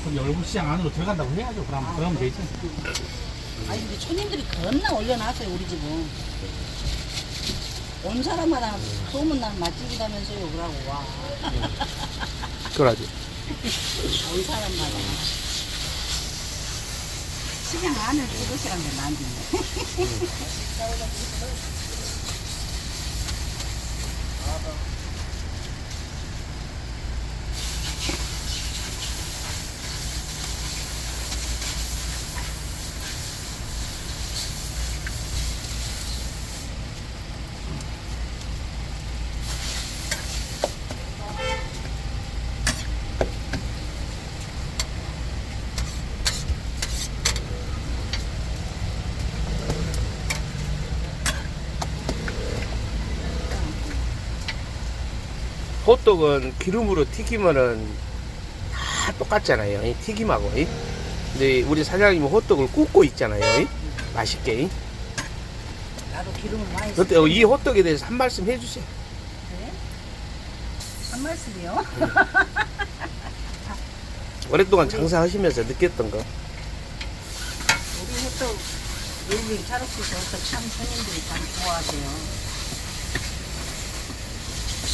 그럼 얼굴 시장 안으로 들어간다고 해야죠. 그럼 그러면 되지. 아니 근데 손님들이 겁나 올려놨어요 우리 집은 온 사람마다 소문난 맛집이라면서요 그러고 와온 그러지. 사람마다 시장 안을 찍으시란 게 난지 호떡은 기름으로 튀기면은 다 똑같잖아요. 이 튀김하고. 이. 근데 우리 사장님은 호떡을 굽고 있잖아요. 이. 맛있게. 이. 나도 기름을 많이 근데 이 호떡에 대해서 한 말씀 해주세요. 한 말씀이요? 오랫동안 장사하시면서 느꼈던 거. 우리 호떡 여기 차록시에서 호떡 참 손님들이 참 좋아하세요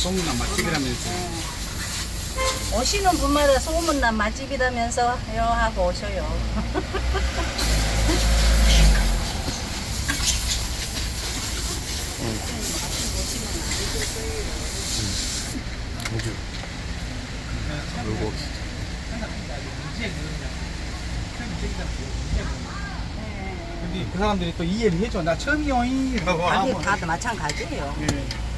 소문난 맛집이라면서. 네. 오시는 분마다 소문난 맛집이라면서 요 하고 오셔요. 그리고 근데 그 사람들이 또 이해를 해줘. 나 처음이요. 이라고 가게 하면. 다 마찬가지예요. 예.